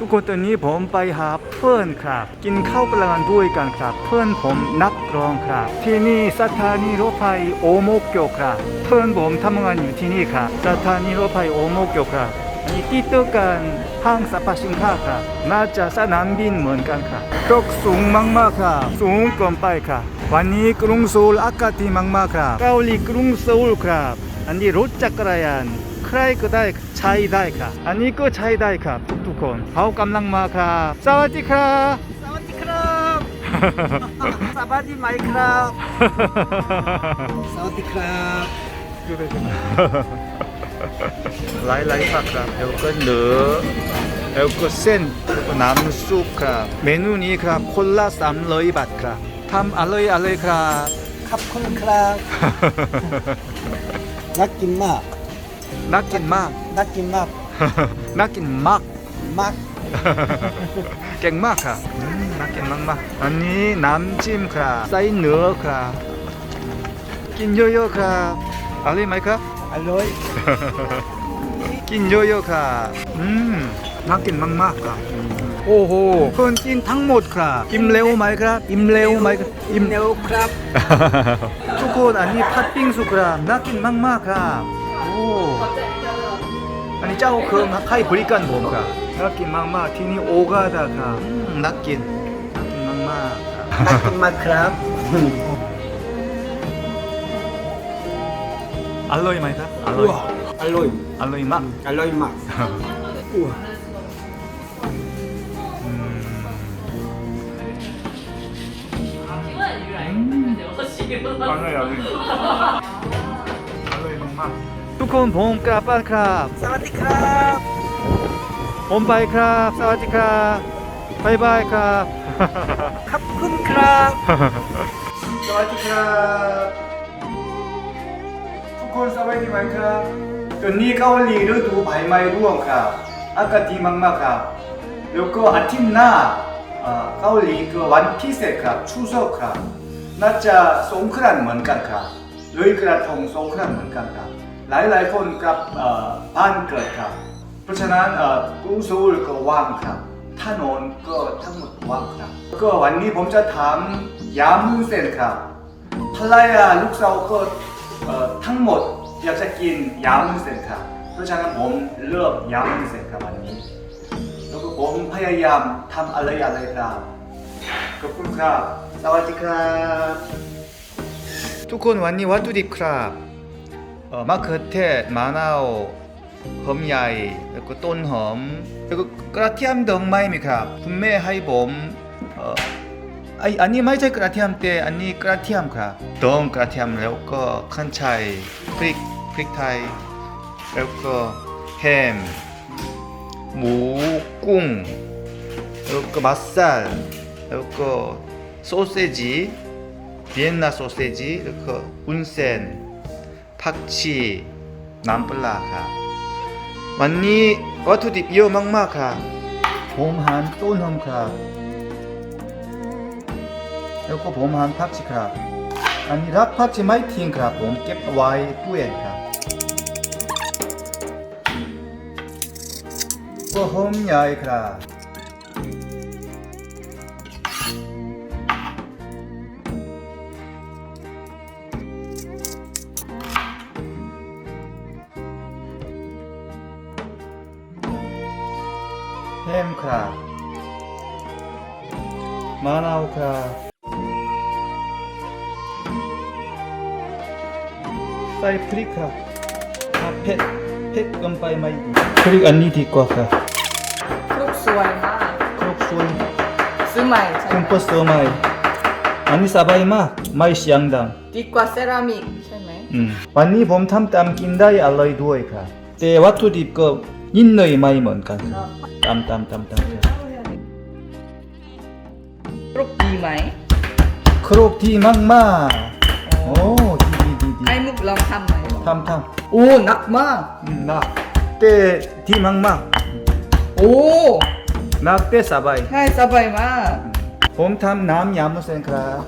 ทุกคนตอนนี้ผมไปหาเพื่อนครับ กินข้าวกลางวันด้วยกันครับ เพื่อนผมนักร้องครับ ที่นี่สถานีรถไฟโอโมเกียวครับ เพื่อนผมทำงานอยู่ที่นี่ครับสถานีรถไฟโอโมเกียวครับอันนี้ติดต่อกันห้างสรรพสินค้าครับน่าจะสนามบินเหมือนกันครับตกสูงมากๆครับสูงเกินไปครับวันนี้กรุงโซลอากาศดีมากๆครับเกาหลีกรุงโซลครับ อันนี้รถจักรยาน ใครก็ได้ใช้ได้ครับอันนี้ก็ใช้ได้ครับทุกๆคนเขากำลังมาครับสวัสดีครับสวัสดีครับ สวัสดีไหมครับ สวัสดีครับหลายหลายๆผักครับแล้วก็เนื้อแล้วก็เส้นแล้วก็น้ำซุปครับ เมนูนี้ครับคนละสามร้อยบาทครับทำอร่อยอร่อยครับขอบคุณครับน่ากินมาก น่ากินมาก น่ากินมาก น่ากินมาก มาก เก่งมากครับอืมน่ากินมากมากๆอันนี้น้ำจิ้มครับใส่เนื้อครับกินเยอะๆครับอร่อยไหมครับ อร่อย กินเยอะๆครับอืม น่ากินมากๆครับโอ้โหคนกินทั้งหมดครับ อิ่มเร็วไหมครับ อิ่มเร็วไหมครับอิ่ม เร็วครับ ทุกคนอันนี้ผัดปิ้งสุกครับน่ากินมากๆครับโอ้อันนี้เจ้าเครื่องให้บริการผมครับน่ากินมากๆที่นี่โอกาดาครับ 오. 아니 짜고 그럼 하이 보리깐 뭔가. 나긴 막마 티니 오가다가. 음, 나긴. 나긴 막마. 나긴 막크랍. 음. 알로이 마이다. 알로이. 우와. 알로이. 알로이 막. 알로이 막. 우와. 음. 방을 야 알로이 막 ยอร่อยอร่อยมากๆทุกคนผมกลับบ้านครับ สวัสดีครับ ผมไปครับ สวัสดีครับบายบายครับ ขอบคุณครับ สวัสดีครับ ทุกคนสบายดีไหมครับตอนนี้เกาหลีฤดูใบไม้ร่วงครับ อากาศดีมากๆครับ แล้วก็อาทิตย์หน้าเอ่อเกาหลีคือวันพิเศษครับ추석ครับน่าจะสงกรานต์เหมือนกันครับเลยกระทงสงกรานต์เหมือนกันครับ หลายๆคนกับบ้านเกิดครับ เพราะฉะนั้นกรุงโซลก็ว่างครับถนนก็ทั้งหมดว่างครับ ก็วันนี้ผมจะถามยามุนเซนครับภรรยาลูกสาวก็ทั้งหมดอยากจะกินยามุนเซนครับ เพราะฉะนั้นผมเลือกยามุนเซนครับวันนี้ แล้วก็ผมพยายามทำอะไรอะไรครับขอบคุณครับ สวัสดีครับ ทุกคนวันนี้วัตถุดิบครับ อมะเขือเทศมะนาวหอมใหญ่แล้วก็ต้นหอม แล้วก็กระเทียมดองไม้มีครับคุณแม่ให้ผมเออไออันนี้ไม่ใช่กระเทียมแต่อันนี้กระเทียมครับดองกระเทียมแล้วก็ขั้นชัยพริกพริกไทย แล้วก็แฮมหมูกุ้งแล้วก็มัสซาลแล้วก็โซเซจิเวียนนาโซเผักชี น้ำปลาครับวันนี้วัตถุดิบเยอะมากๆครับผมหันต้นหอมครับแล้วก็ผมหันผักชีครับอันนี้รักผักชีไม่ทิ้งครับ ผมเก็บไว้ตู้เย็นครับก็หอมใหญ่ครับ แฮมครับมะนาวครับใส่พริกครับถ้าเผ็ดเผ็ดเกินไปไม่ดีพริกอันนี้ดีกว่าครับคลุกสวยมากครบส่วนซื้อใหม่ใช่คุไหณมก็ซื้อใหม่อันนี้สบายมากไม่เสียงดังดีกว่าเซรามิกใช่ไหมอืมวันนี้ผมทำตามกินได้อร่อยด้วยครับแต่วัตถุดิบก็ นิดหน่อยไม่เหมือนกันครับตามตามตามตามครับคลุกดีไหมครบที่มากมากๆโอ้ดีดีดีดีให้มุกลองทำไหมทำทำโอ้หนักมากอืมนะแต่ที่มากมากโอ้ๆนักแต่สบายใช่สบายมากผมทำน้ำยำมุเซนครับ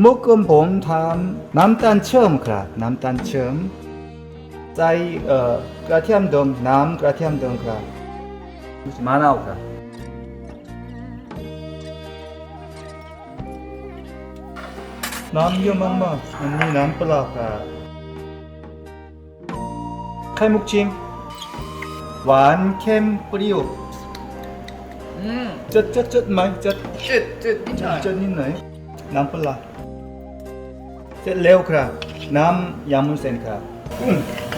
เมื่อก่อนผมทำน้ำตาลเชื่อมครับน้ำตาลเชื่อม ใส่กระเทียมดองน้ำกระเทียมดองครับมะนาครับน้ำเยอะมากๆมันมีน้ำเปล่าครับไข่มุกชิมหวานเค็มเปรี้ยวจัดจัดจัดไหมจัดจัดจัดนิดหน่อยจัดนิดหน่อยน้ำเปล่าเสร็ลวครับ น้ำยำมุนเซนครับ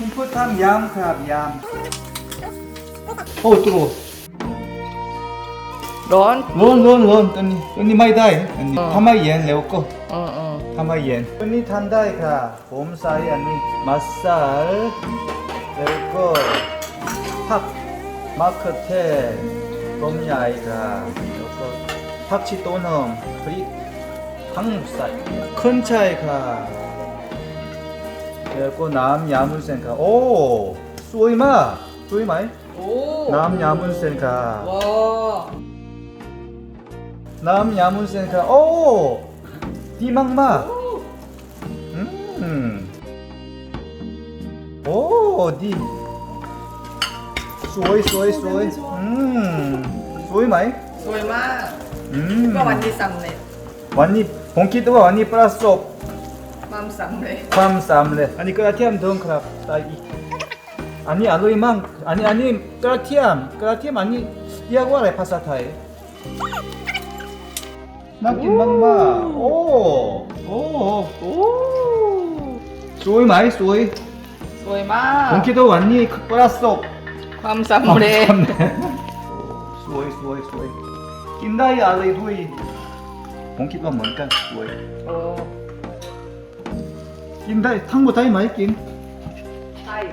Hipotam yam crab yam. โอ้ตัวร้อนร้อนร้อนร้อนตัวนี้ตัวนี้ไม่ได้อันนี้ทำไมเย็นแล้วก็ออเออทำไมเย็นตันนี้ทานได้ค่ะ ผมใส่อันนี้มัสซาลแล้วก็ผักมะเขือเทศต้มใหญ่ค่ะแล้วก็ผักชีต้นอมพริกทั้งหมดใส่ขึ้นใช่ค่ะ 카 레오꼬 남 야물센 카오 쏘이마 쏘이마이 โอ้ 남 야물센 카 ว้า 남 야문센카 오 디망마 음오디 소이 소이 소이 음 소이 마이 สวยมาก 음 ก็วันที่สำเร็จ 완니 본키도가 완니 플러스 ความสำเร็จความสำเร็จอันนี้กระเทียมดองครับใส่อีกอันนี้อร่อยมากอันนี้อันนี้กระเทียมกระเทียมอันนี้เรียกว่าอะไรภาษาไทยน่ากินมากมากโอ้โอ้โอ้สวยไหมสวยสวยมากผมคิดว่าวันนี้ประสบความสำเร็จสวยสวยสวยกินได้อะไรด้วยผมคิดว่าเหมือนกันสวย 낀다이 탕보 다이 많이 낀 다이.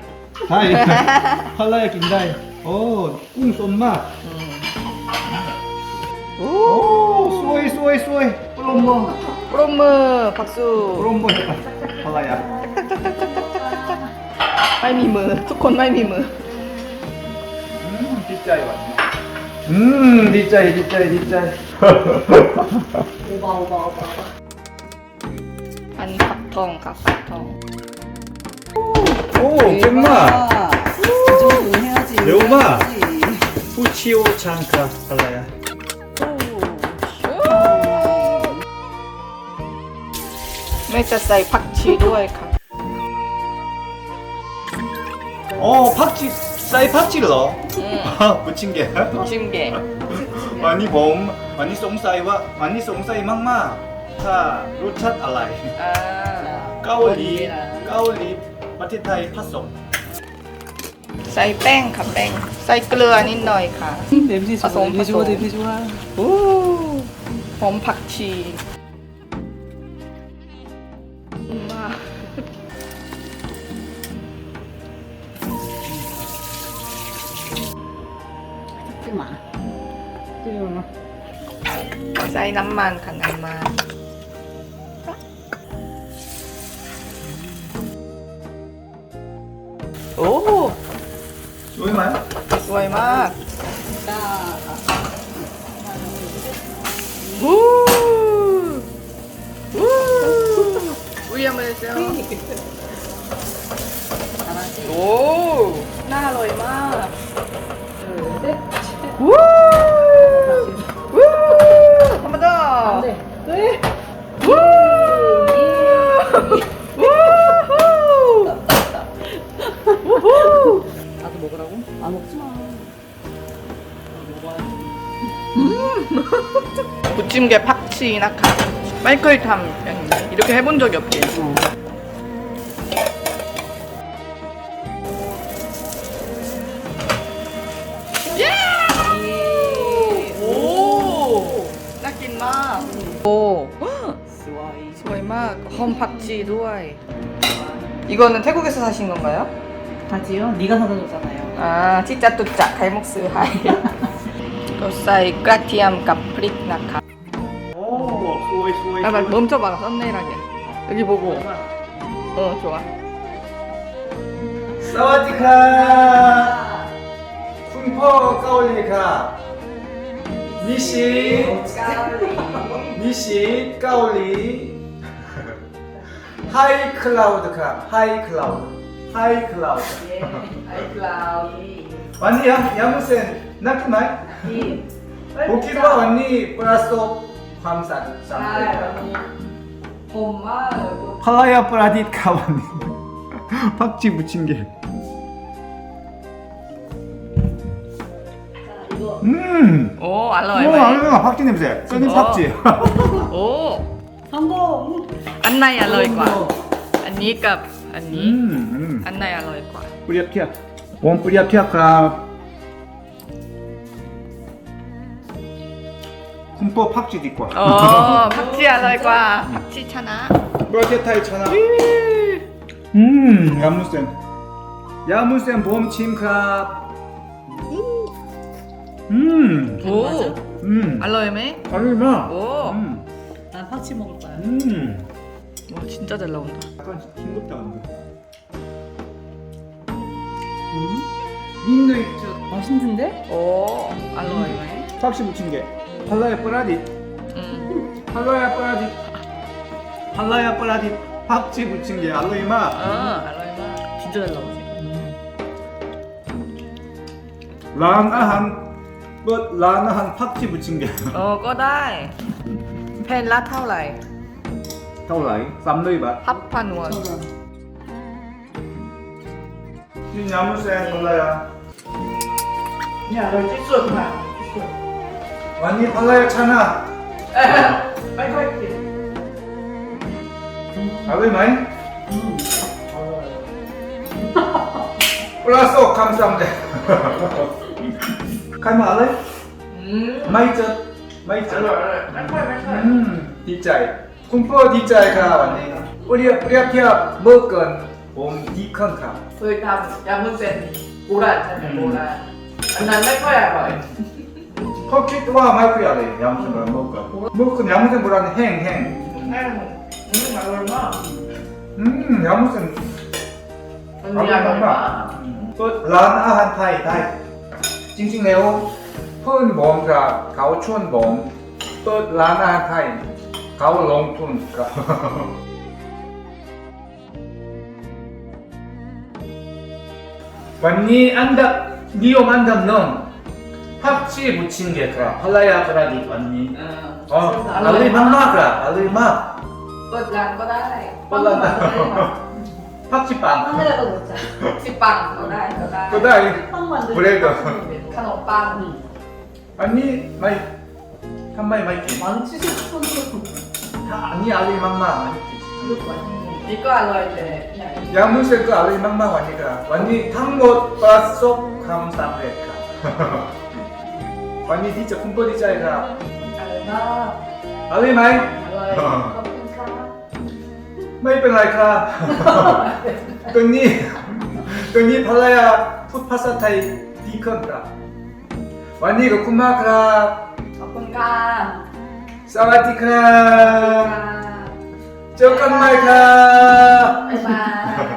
다이. 팔라야 낀다이. 어꿍 쏜맛 오 쏘이 쏘이 쏘이 브롬보 브롬보 박수. 브롬보 해봐 팔라야. 말미무 투콘 말미무. 음 뒷자이 왔네. 음 뒷자이 뒷자이 뒷자이 오바 오바 오바. 안사통, 각사통. 오, 깻맛. 이 정도는 해야지. 매운맛. 해야지. 후치오 장카 할라야. 멸자사이 박쥐 로알카. 어, 팥쥐, 싸이 팥쥐를 넣어. 응, 아, 무친 게. 중계. 많이 봄, 많이 쏨싸이와 많이 쏨싸이 막마. 자 루찻 알라이 อ่า 까올리 까올리 마티타이 팥송 ใส่แป้งค่ะแป้ง ใส่เกลือนิดหน่อยค่ะ 냄새 좋아 파송, 냄새 좋아 파송. 냄새 좋아 โอ้หอมผักชีมาก 뜨마 뜨마 ใส่น้ำมันค่ะน้ำมัน มสวยมากวู้วู้อุ้ยยังไม่ได้เจอโอ้น่าอร่อยมากวู้ 부침개 팍치나 카 마이클탐 이렇게 해본 적이 없대요. 헌팍지 루아이. 이거는 태국에서 사신 건가요? 바지요? 네가 사다 줬잖아요. 아, 찌짜 뚜짜 갈목스 하이. 로사이 까티암 카프릭 나카. 아막 멈춰봐 썸네일하게. 여기 보고. 어 좋아. 사와디카! 쿵포 까올리카. 미시. 미시 까올리. 하이 클라우드카. 하이 클라우드. 하이 클라우드. 예, 하이 클라우드. 완니 야무센 나쿠나이 보키로와 완니 플러스 คิดว่าวันนี้ประสบความสำสำเร็จครับ 엄마. ภรรยาประดิษฐ์ครับวันนี้ พักจีบุชิงเก อืม 오, 알로에. 오, 알로에 박쥐 냄새. 깻잎 어. 박쥐. 오. 성공 안나이 알로에과. 안니 값. 안니. 음, 음. 안나이 알로에과. 뿌리압티아. 원 뿌리압티아 크랍. 박쥐 뒷과. 어, 박쥐 알로에과. 박쥐 차나. 음, 야무센. 야무센 봄침 크랍. 음, 오. 음. 알로에메. 알로에마. 오. 음, 난 팍치 먹을 거야 음. 와, 진짜 잘 나온다. 약간 싱겁다 근데. 음? 인도 있죠. 맛있는데? 오, 알로에메. 붙인 게 팔라야 뿌라디 음. 팔라야 뿌라디 팔라야 뿌라디 박쥐 붙인 게 알로이마 어, 알로에마. 진짜 잘 나오지. 란아한 뭐 란아한 박쥐 붙인 게 เออก็ได้แผ่นละเท่าไหร่ 타올라이 쌈너이바 พับพันวน 이 야무세 팔라야 야너 วันนี้ภรรยาฉันอะไม่ค่อยกินเอาไว้ไหมปลาสกคำสั่งเด็กใครมาเลย ไม่เจอไม่เจออร่อยอร่อยไม่ค่อยไม่ค่อยดีใจ คุณพ่อดีใจครับวันนี้เรียบเรียบเทียบเมื่อก่อนผมดีขึ้นครับเคยทำยำมุ้นเส้นโบรัณใช่ไหมโบรัณอันนั้นไม่ค่อยอร่อย เขาคิดว่าไม่ค่อยอะไรยำเสมอเมื่อเกินเมื่อเกินยำเส้นโบราณแห้งแห้งแห้งอืมอร่อยมากอืมยำเส้นมันมีอร่อยมากเปิดร้านอาหารไทยไทยจริงๆแล้วเพื่อนผมครับเขาชวนผมเปิดร้านอาหารไทย เขาลงทุนครับ วันนี้อันดับนิยมอันดับหนึ่ง ผักชีบุชินเกะครับภรรยาประดิษฐ์วันนี้ เออ อ๋ออร่อยมากๆครับอร่อยมาก เปิดร้านก็ได้ เปิดร้าน ผักชีปัง 하늘에도 먹자 สิปังก็ได้ก็ได้ ก็ได้ 빵 만들고 브레이크. ขนมปัง อันนี้ไม่ทำไมไม่กิน 망치 손으로 อันนี้อร่อยมากๆอันนี้ 이것도 맛있는 นี่ก็อร่อยแต่เนี่ย ยำมุ้นเส้นก็อร่อยมากๆวันนี้ครับวั วามสำเร็จครับวันนี้ที่จะคุณพ่อดีใจครับอร่อยมากอร่อยไหมอร่อยขอบคุณค่ะไม่เป็นไรครับตัวนี้ตัวนี้ภรรยาพูดภาษาไทยดีขึ้นครับวันนี้ขอบคุณมากครับขอบคุณค่ะสวัสดีครับค่ะเจอกันใหม่ครับบ๊ายบาย